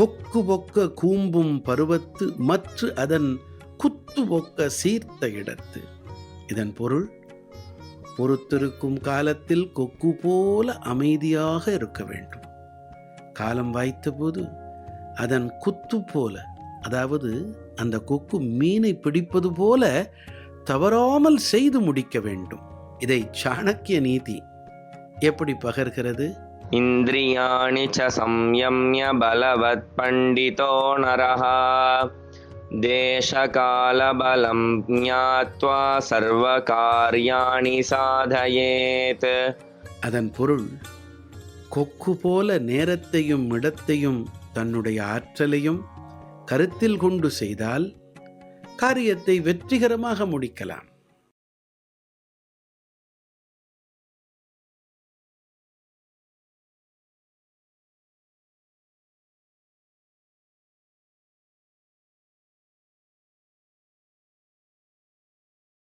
கொக்கு பொக்க கூம்பும் பருவத்து மற்ற அதன் குத்து பொக்க சீர்த்த இடத்து. இதன் பொருள் பொறுத்திருக்கும் காலத்தில் கொக்கு போல அமைதியாக இருக்க வேண்டும். காலம் வாய்த்தபோது அதன் குத்து போல அதாவது அந்த கொக்கு மீனை பிடிப்பது போல தவறாமல் செய்து முடிக்க வேண்டும். இதை சாணக்கிய நீதி எப்படி பகர்கிறது? इन्द्रियाणि च संयम्य बलवत्पण्डितो नरः देशकालबलं ज्ञात्वा सर्वकार्याणि साधयेत् அதன் பொருள் கொக்கு போல நேரத்தையும் இடத்தையும் தன்னுடைய ஆற்றலையும் கருத்தில் கொண்டு செய்தால் காரியத்தை வெற்றிகரமாக முடிக்கலாம்